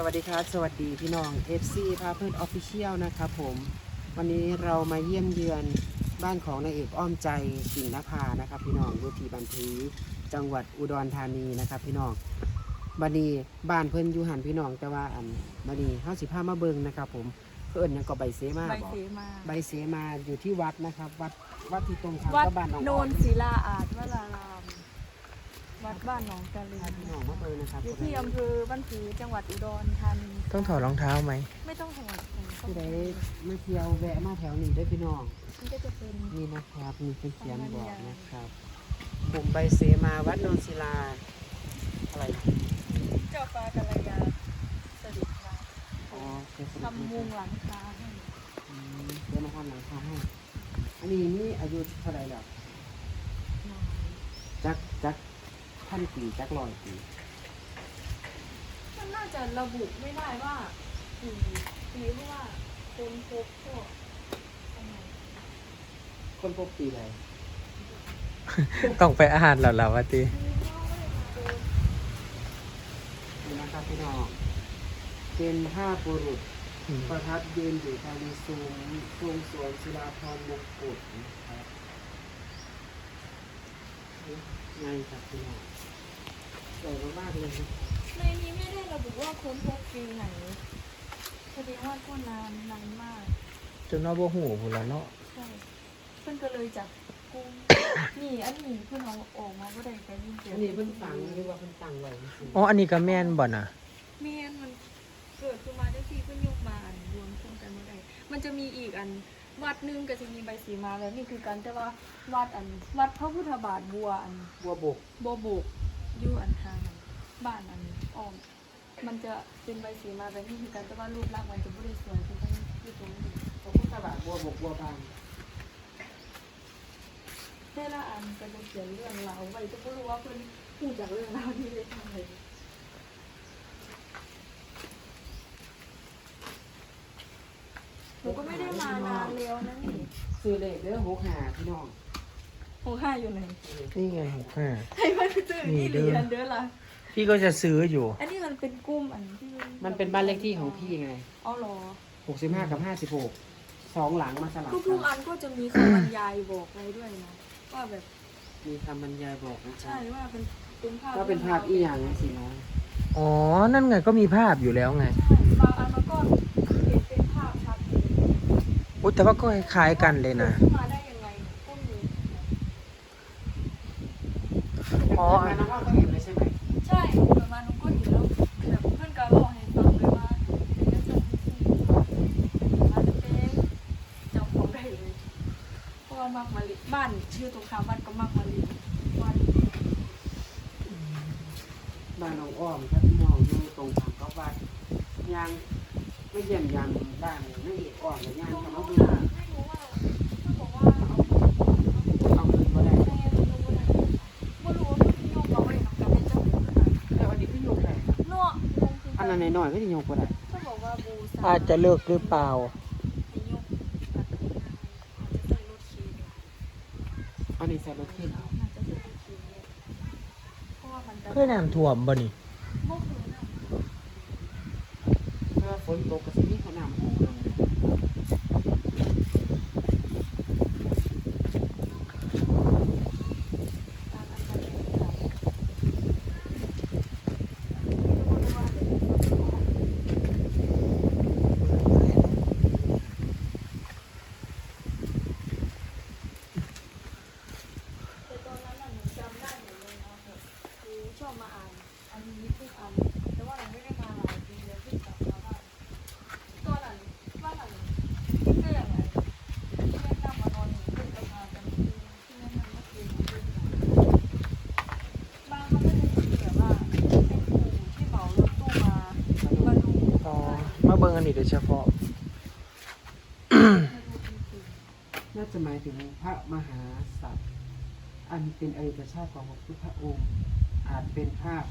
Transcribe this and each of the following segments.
สวัสดีครับ สวัสดีพี่น้อง FC พาเพื่อนออฟฟิเชียลนะครับผม วันนี้เรามาเยี่ยมเยือนบ้านของนายเอกอ้อมใจสิงห์นภานะครับพี่น้องอยู่ที่บันทีจังหวัดอุดรธานีนะครับพี่น้องบันนี้บ้านเพิ่นอยู่หันพี่น้องแต่ว่าอันบันนี้เฮาสิพามาเบิ่งนะครับผมเพิ่นหยังก็ใบเสมาใบบอกเสมาใบเสมาอยู่ที่วัดนะครับ วัดวัดที่ตรงข้ามวัดกับบ้านน้องโนอ้อมนศิลาอาจวราราม วัดบ้านหนองกะลีพาพี่น้องมาเบิ่งนะครับอยู่ที่อำเภอบ้านผือจังหวัดอุดรธานีต้องถอดรองเท้าไหมไม่ต้องถอดผู้ใดมาเที่ยวแวะมาแถวนี้เด้วยพี่น้องมันก็จะเป็นนี่นะครับมีเป็นเขียนบอกนะครับผมใบเสมาวัดโนนศิลา อะไรเจ้าฟ้ากัลยาสดิษฐ์มาอ๋อเจสทำมุงหลังคาให้อืมเดี๋ยวมาทำหลังคาให้อันนี้นี่อายุเท่าไหรแล้วหน่อยจักจัก พันปีจักร้อยปีมันน่าจะระบุไม่ได้ว่ากี่ปีเพราะว่าคนพบก็ประมาณคนพบปีอะไรต้องไปอาหารเหล่าๆว่าตินี่นะครับพี่น้องเป็นห้าบุรุษอืมประทับยืนอยู่ภายในซุ้มทรงสวนศิลาพรมงกุฎนะครับง่ายครับพี่น้อง สวยมากๆเลยนะในนี้ไม่ได้ระบุว่าค้นพบปีไหนแสดงว่าก็นานนานมาก จนว่าบ่หูพุ่นละเนาะใช่เพิ่นก็เลยจับกุม นี่อันนี้เพิ่นเอาออกมาบ่ได้ก็ยิ่งเจ็บอันนี้เพิ่นตังหรือว่าเพิ่นตังไว้จริงๆอ๋ออันนี้ก็แม่นบ่น่ะแม่นมันเกิดขึ้นมาได้ที่เพิ่นยกมาอันรวมกันกันบ่ได้มันจะมีอีกอันวัดหนึงก็จะมีใบสีมาแล้วนี่คือกันแต่ว่าวัดอันวัดพระพุทธบาทบัวอันบัวบกบัวโบกอ ยู่อันทางบ้านอันอ้อม มันจะเป็นใบสีมาแบบนี้คือกันแต่ว่ารูปร่างมันจะบ่ได้สวยคือกันที่ตรงนี้พระพุทธบาบัวบกบัวบานแต่ละอันจะเป็นเขียนเรื่องราวไว้จะไม่รู้ว่าเพิ่นพูดจากเรื่องราวที่ได้ทำอะไรหนูก็ไม่ได้มานานแล้วนะนี่ซื้อเลขเด้อหกหาพี่น้องหกห้าอยู่ไหนนี่ไงหกห้าให้ มันเจอนี่นี่เด้เหรีอยญเด้อล่ะ พี่ก็จะซื้ออยู่ อันนี้มันเป็นกุ้มอันที่มันเป็นบ้านเลขที่ของพี่ไงอ๋อเหรอหกสิบห้ากับห้าสิบหกสองหลังมาสลับทุกักๆอันก็จะมีคำบรรยายบอกไว้ด้วยนะว่าแบบมีคำบรรยายบอกนะใช่ว่าเป็นเป็นภาพก็เป็นภาพอีหยังสิน้องอ๋อ นั่นไงก็มีภาพอยู่แล้วไงใช่บางอันมันก็เห็นเป็นภาพชัดเจนอุ๊ยแต่ว่าก็คล้ายๆกันเลยนะขึ้นมาได้ยังไงก็มี อ๋อ น้องอ้อก็เห็นเลยใช่ไหมใช่ประมาณนุก็เห็นแล้วแบบเพื่อนก็บอกให้ฟังเลยว่าเป็นเรื่องที่มาจะเป็นเจ้าของได้เลยเพราะว่ามักมาลิบ้านชื่อตรงข้ามบ้านก็มักมาลิวันบ้านน้องอ้อมถ้าพี่น้องอยู่ตรงทางเขาวัดยางไม่เยี่ยมยามบ้านไม่เอกอ้อมหรือยางเขานู้เอ อันนั้นน้อยๆก็จะยกก็ได้เขาบอกว่าบูซาอาจจะเลิกหรือเปล่านิยมอาจจะใส่รถเข็นอันนี้ใส่รถเข็นเอาน่าจะใส่รถเข็นเนี่ยเพราะว่ามันจะเพื่อน้ำท่วมบ่นี่ เมื่อคืนน่ะ ถ้าฝนตกก็จะมีขนาดหูเลยตามอันนั้นเลยค่ะแต่ตอนนั้นน่ะหนูจำได้หมดเลยนะแบบคือชอบมาอ่านอันนี้ทุกอันแต่ว่าหนูไม่ได้มาหลายปีแล้วที่กลับมาบ้านตัวนั้นบ้านหลังที่เรื่องอะไรที่แม่นั่งมานอนอยู่เพื่อนจะพากันคือที่แม่นั่งเมื่อคืนเรื่องอะไร บางเขาก็จะมีแบบว่าเป็นครูที่เหมารถตู้มามาดู อ๋อ มาเบิ่ง อันนี้โดยเฉพาะ น่าจะหมายถึงพระมหาสัตว์อันเป็นอริยชาติของพระพุทธองค์ อาจเป็นภาพ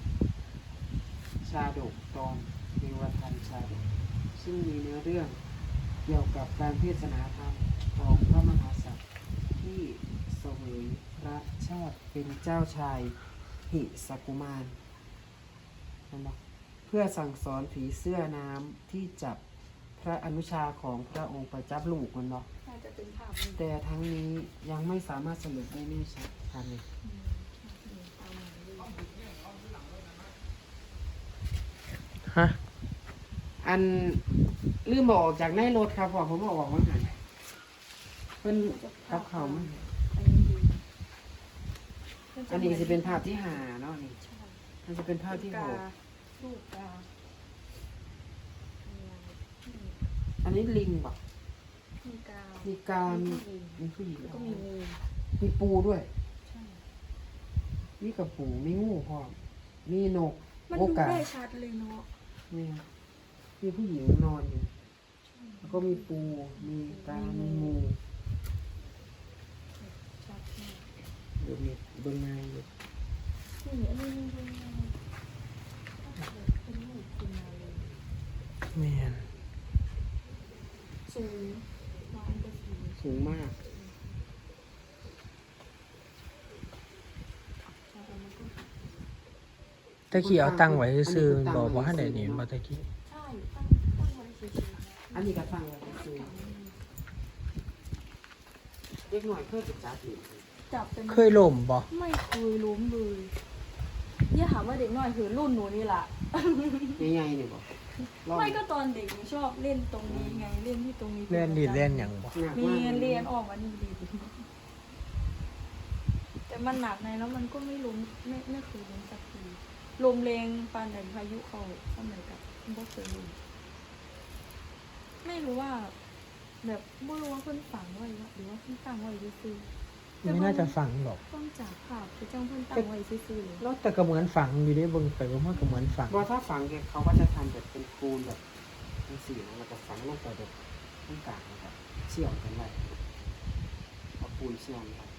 ชาดกตอนเทวทันชาดก ซึ่งมีเนื้อเรื่องเกี่ยวกับการเทศนาธรรมของพระมหาสัตว์ที่เสวยพระชาติเป็นเจ้าชายหิสกุมารเห็นไหมๆ เพื่อสั่งสอนผีเสื้อน้ำที่จับพระอนุชาของพระองค์ประจับลูกมันเนาะน่าจะเป็นภาพนี้แต่ทั้งนี้ยังไม่สามารถสรุปได้แน่ชัดค่ะนี่อืมนี่ตามหนังเลยฮะอันลืมบอกออกจากในรถครับพอผมเอาออกมาหันเพิ่นกับเขามาอันนี้ดีอันนี้จะเป็นภาพที่หาเนาะนี่ใช่มันจะเป็นภาพที่หกากลูกกาเนี่ยนี่อันนี้ลิงบอกมีกามีการมีผู้หญิงมีผู้หญิงแล้วก็มีงูมีปูด้วย ใช่ มีกระปูมีงูพร้อมมีนกมันโอดูกาสได้ชัดเลยเนาะเนี่ยมีผู้หญิงนอนอยู่ แล้วก็มีปู มีกามีงูชัดมากเดี๋ยวมีเบิ้งนายอยู่นี่อันนี้นี่ดูง่ายเป็นลูกคุณมาเลย แม่น สูงน้องก็สูง สูงมาก ใช่แล้วมันก็ ตะกี้เอาตั้งไว้ซื่อๆบอกว่าให้ไหนนี่บ่ตะกี้ใช่ตั้งตั้งไว้เฉยๆนะอันนี้ก็ฟังไว้คือเด็กหน่อยเพื่อศึกษาผิดจับเป็นเคยล่มบ่ไม่เคยล้มเลยเนี่ยถามว่าเด็กน้อยคือรุ่นหนูนี่แหละใหญ่ๆเนี่ยบอกลองไม่ก็ตอนเด็กหนูชอบเล่นตรงนี้ไงเล่นที่ตรงนี้เล่นดิเล่นหยังบ่หนักมีมากเรียนออกมานี่ดีแต่มันหนักในแล้วมันก็ไม่ล้มไม่ไม่เคยล้มสักที ลมแรงปานไหนพายุเขาสมัยกับบ่เคยล้มไม่รู้ว่า แบบไม่รู้ว่าเพิ่นฝังไว้วะหรือว่าเพิ่นตั้งไว้ซื่อๆไม่น่าจะฝังหรอกต้องจากภาพคือจ้างเพิ่นตั้งไว้ซื่อๆเลยแล้วแต่ก็เหมือนฝังอยู่ได้เบิ่งไปว่ามันก็เหมือนฝังว่าถ้าฝังเนี่ยเขาก็จะทำแบบเป็นปูนแบบเป็นสีนะแล้วก็ฝังลงไปแบบตรงกลางนะครับเชื่อมกันไว้เอาปูนเชื่อมครับ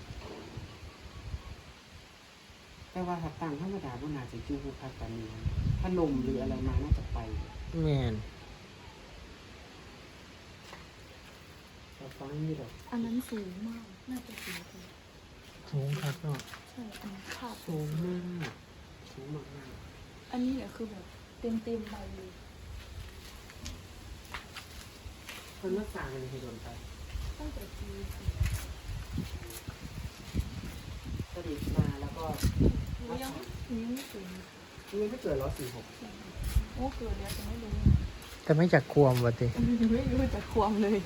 แต่ว่าถ้าตั้งธรรมดาบนนาจะจู้ผู้พักกันนี้ถ้าลมหรืออะไรมาน่าจะไปแม่นแต่ฟังนี่แบบอันนั้นสูงมาก น่าจะสูงกว่าสูงครับเนาะใช่อันนี้ภาพสูงมากสูงมากมากอันนี้เนี่ยคือแบบเต็มเต็มๆใบเลยเพิ่นมาสร้างกันให้โดนไปตั้งแต่ปีสี่ประดิษฐ์มาแล้วก็หนู ยังหนูยังไม่ถึงนี่ไม่เกิดร้อยสี่หกโอ้เกิดแล้วแต่ไม่รู้แต่ไม่จากความว่าติไม่รู้จะความเลย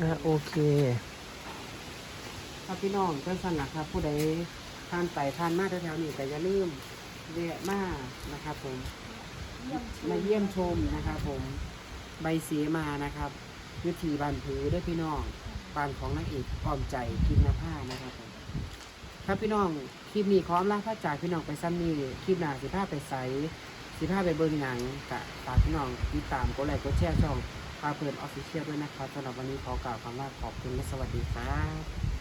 อะโอเค ครับพี่น้องเพื่อนสนักครับ ผู้ใดผ่านไปผ่านมาแถวๆนี้แต่อย่าลืมเรียมานะครับผม มาเยี่ยมชมนะครับผม ใบเสียมานะครับวิธีบานผือด้วยพี่น้องบานของนางเอกอ้อมใจกินนาผ้านะครับผมครับพี่น้องคลิปนี้ขอมแลาพระจากพี่น้องไปซ้ำนี่คลิปหน้าสิผ้าไปใสสิผ้าไปเบิ้งหนังกะฝากพี่น้องติดตามกดไลค์กดแชร์ช่องพาเพลินออฟฟิเชียลด้วยนะครับสำหรับวันนี้ขอกล่าวคำว่าขอบคุณและสวัสดีครับ